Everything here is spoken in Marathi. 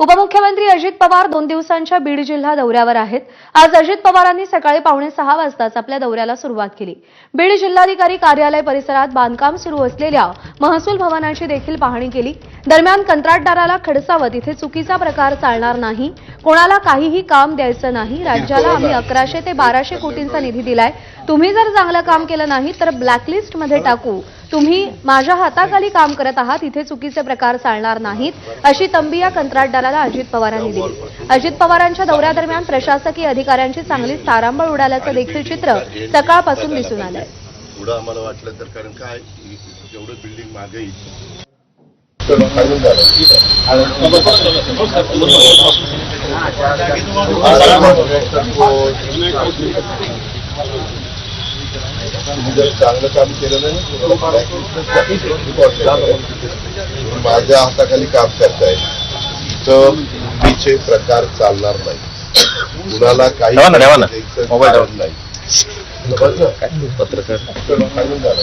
उपमुख्यमंत्री अजित पवार दोन दिवसांच्या बीड जिल्हा दौऱ्यावर आहेत. आज अजित पवारांनी सकाळी पावणे सहा वाजताच आपल्या दौऱ्याला सुरुवात केली. बीड जिल्हाधिकारी कार्यालय परिसरात बांधकाम सुरू असलेल्या महसूल भवनाची देखील पाहणी केली. दरम्यान कंत्राटदाराला खडसावत इथे चुकीचा प्रकार चालणार नाही कोणाला काहीही काम द्यायचं नाही राज्याला आम्ही अकराशे ते बाराशे कोटींचा निधी दिलाय. तुम्ही जर चांगलं काम केलं नाही तर ब्लॅकलिस्टमध्ये टाकू. तुम्ही माझ्या हाताखाली काम करत आहात इथे चुकीचे प्रकार चालणार नाहीत अशी तंबी या कंत्राटदाराला अजित पवारांनी दिली. अजित पवारांच्या दौऱ्यादरम्यान प्रशासकीय अधिकाऱ्यांची चांगलीच तारांबळ उडाल्याचं देखील चित्र सकाळपासून दिसून आलंय. पुढं आम्हाला वाटलं तर कारण काय जेवढं बिल्डिंग मागे जर चांगलं काम केलं नाही ना, तुम्हाला blacklist च तुम्ही माझ्या हाताखाली काम करताय इथं चुकीचे प्रकार चालणार नाही कुणाला काही ठेवा ना, ठेवा ना. द्यायचं मोबाईल ठेवा. कारण नाही समजलं? पत्रकार तर फायनल झालं.